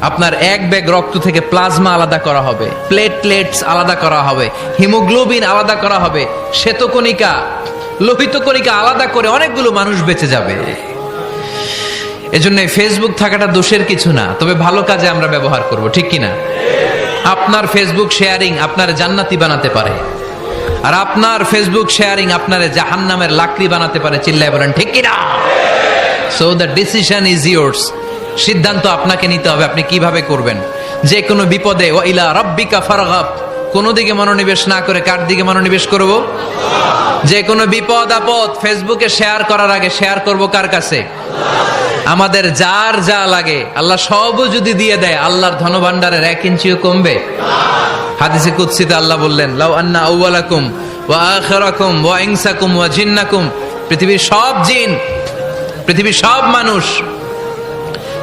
আপনার এক ব্যাগ রক্ত থেকে প্লাজমা আলাদা করা হবে, প্লেটলেটস আলাদা করা হবে, হিমোগ্লোবিন আলাদা করা হবে, শ্বেতকণিকা লোহিত কণিকা আলাদা করে অনেকগুলো মানুষ বেঁচে যাবে। এজন্য ফেসবুক থাকাটা দোষের কিছু না, তবে ভালো কাজে আমরা ব্যবহার করব, ঠিক কিনা? আপনার ফেসবুক শেয়ারিং আপনার জান্নাতি বানাতে পারে। আর আপনার ফেসবুক শেয়ারিং আপনার জাহান নামের লাকড়ি বানাতে পারে, চিল্লায় বলেন, ঠিক কিনা? So the decision is yours সিদ্ধান্ত আপনাকে নিতে হবে, আপনি কীভাবে করবেন? যে কোনো বিপদে ও ইলা রব্বিকা ফারগাব। কোনো দিকে মনোনিবেশ না করে কার দিকে মনোনিবেশ করব? যে কোনো বিপদ, আপদ ফেসবুকে শেয়ার করার আগে শেয়ার করব কার কাছে? আমাদের যার যা লাগে, আল্লাহ সবও যদি দিয়ে দেয়, আল্লাহর ধনভাণ্ডারের এক ইঞ্চিও কমবে। হাদিসে কুৎসিতে আল্লাহ বললেন, লাউ আন্না আউয়ালাকুম ওয়া আখিরাকুম ওয়া ইনসাকুম ওয়া জিন্নাকুম। পৃথিবীর সব জিন, পৃথিবীর সব মানুষ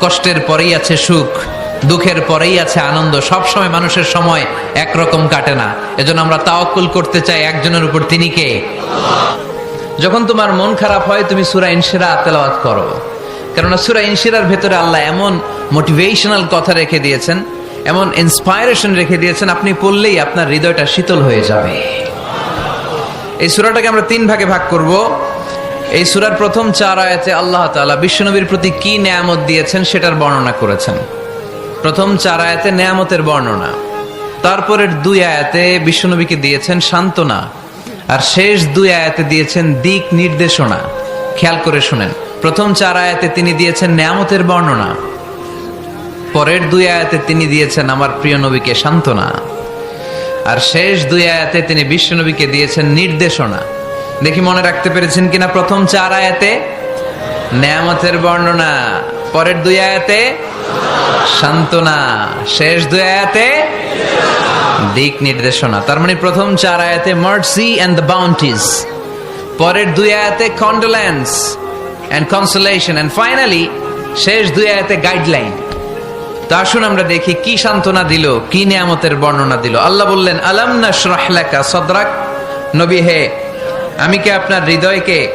কষ্টের পরেই আছে সুখ, দুঃখের পরেই আছে আনন্দ। সব সময় মানুষের সময় একরকম কাটে না। এজন্য আমরা তাওয়াক্কুল করতে চাই একজনের উপর। তিনি কে? যখন তোমার মন খারাপ হয়, তুমি সুরা ইনশিরা তেলাওয়াত করো। কেননা সুরা ইনশিরার ভেতরে আল্লাহ এমন মোটিভেশনাল কথা রেখে দিয়েছেন, এমন ইন্সপায়ারেশন রেখে দিয়েছেন, আপনি পড়লেই আপনার হৃদয়টা শীতল হয়ে যাবে। এই সুরাটাকে আমরা তিন ভাগে ভাগ করব। এই সুরার প্রথম চার আয়াতে আল্লাহ তাআলা বিশ্বনবীর প্রতি কি নেয়ামত দিয়েছেন সেটার বর্ণনা করেছেন। প্রথম চার আয়াতে নেয়ামতের বর্ণনা। তারপরের দুই আয়াতে বিশ্বনবীকে দিয়েছেন সান্ত্বনা। আর শেষ দুই আয়াতে দিয়েছেন দিক নির্দেশনা। খেয়াল করে শুনেন, প্রথম চার আয়াতে তিনি দিয়েছেন নেয়ামতের বর্ণনা। পরের দুই আয়াতে তিনি দিয়েছেন আমার প্রিয় নবীকে সান্ত্বনা। আর শেষ দুই আয়াতে তিনি বিশ্বনবীকে দিয়েছেন নির্দেশনা। দেখি মনে রাখতে পেরেছেন কিনা প্রথম চার আয়াতে? নেয়ামতের বর্ণনা। পরের দুই আয়াতে, সান্ত্বনা। শেষ দুই আয়াতে, দিক নির্দেশনা। তার মানে প্রথম চার আয়াতে মার্সি অ্যান্ড দ্য বাউন্টিজ পরের দুই আয়াতে condolence and consolation and finally শেষ দুই আয়াতে গাইডলাইন তো আসুন আমরা দেখি কি সান্ত্বনা দিল, কি নিয়ামতের বর্ণনা দিল। আল্লাহ বললেন, আলাম না সদরাক? নবী হে আমি কি আপনার হৃদয়কে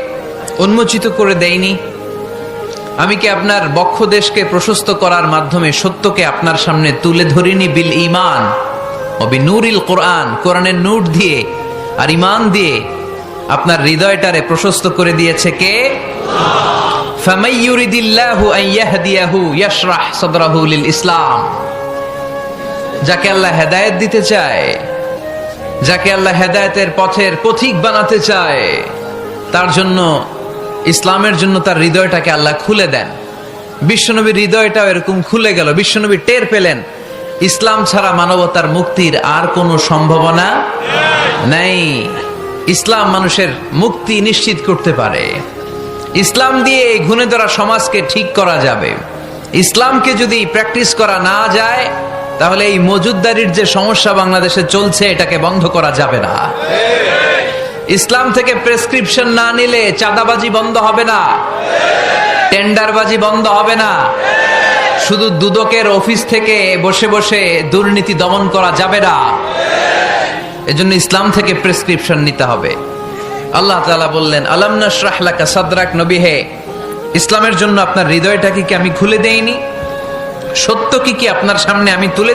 উন্মোচিত করে দেইনি? আমি কি আপনার বক্ষ দেশকে প্রশস্ত করার মাধ্যমে সত্যকে আপনার সামনে তুলে ধরিনি বিল ইমান অবি নুরিল কোরআন, কোরআনের নূর দিয়ে আর ইমান দিয়ে আপনার হৃদয়টারে প্রশস্ত করে দিয়েছে কে? ইসলাম। যাকে আল্লাহ হেদায়ত দিতে চায় যাকে আল্লাহ হেদায়েতের পথের পথিক বানাতে চায়, তার জন্য, ইসলামের জন্য তার হৃদয়টাকে আল্লাহ খুলে দেন। বিশ্বনবীর হৃদয়টাও এরকম খুলে গেল, বিশ্বনবী টের পেলেন, ইসলাম ছাড়া মানবতার মুক্তির আর কোনো সম্ভাবনা নেই। ইসলাম মানুষের মুক্তি নিশ্চিত করতে পারে। ইসলাম দিয়ে এই ঘুণে ধরা সমাজকে ঠিক করা যাবে। ইসলামকে যদি প্র্যাকটিস করা না যায় তাহলে এই মজুদদারির যে সমস্যা বাংলাদেশে চলছে, এটাকে বন্ধ করা যাবে না। ইসলাম থেকে প্রেসক্রিপশন না নিলে চাঁদাবাজি বন্ধ হবে না। টেন্ডারবাজি বন্ধ হবে না। শুধু দুদকের অফিস থেকে বসে বসে দুর্নীতি দমন করা যাবে না। এজন্য ইসলাম থেকে প্রেসক্রিপশন নিতে হবে। আল্লাহ তালা বললেন, আলাম নাশরাহ লাকা সাদরাক নবী হে ইসলামের জন্য আপনার হৃদয়টাকে কি আমি খুলে দেইনি? সত্য কি কি আপনার সামনে আমি তুলে